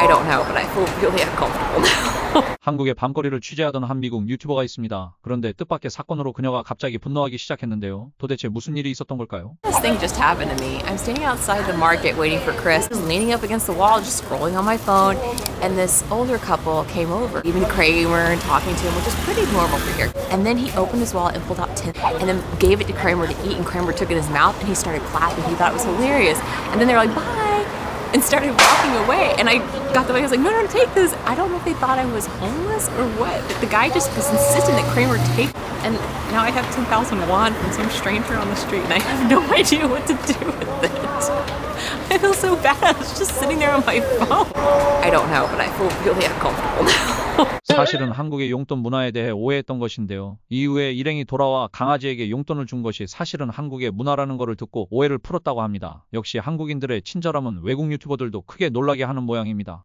I don't know, but I feel really uncomfortable now. 한국의 밤거리를 취재하던 한 미국 유튜버가 있습니다. 그런데 뜻밖의 사건으로 그녀가 갑자기 분노하기 시작했는데요. 도대체 무슨 일이 있었던 걸까요? This thing just happened to me. I'm standing outside the market waiting for Chris. I was leaning up against the wall, just scrolling on my phone, and this older couple came over, even Kramer and talking to him, which is pretty normal for here. And then he opened his wallet and pulled out 10 and then gave it to Kramer to eat, and Kramer took it in his mouth and he started clapping. He thought it was hilarious. And then they were like, bye. And started walking away, and I got the way. I was like, "No, no, take this." I don't know if they thought I was homeless or what, but the guy just was insistent that Kramer take. And now I have ten thousand won from some stranger on the street, and I have no idea what to do with it. I feel so bad. I was just sitting there on my phone. I don't know, but I feel really uncomfortable now. 사실은 한국의 용돈 문화에 대해 오해했던 것인데요. 이후에 일행이 돌아와 강아지에게 용돈을 준 것이 사실은 한국의 문화라는 것을 듣고 오해를 풀었다고 합니다. 역시 한국인들의 친절함은 외국 유튜버들도 크게 놀라게 하는 모양입니다.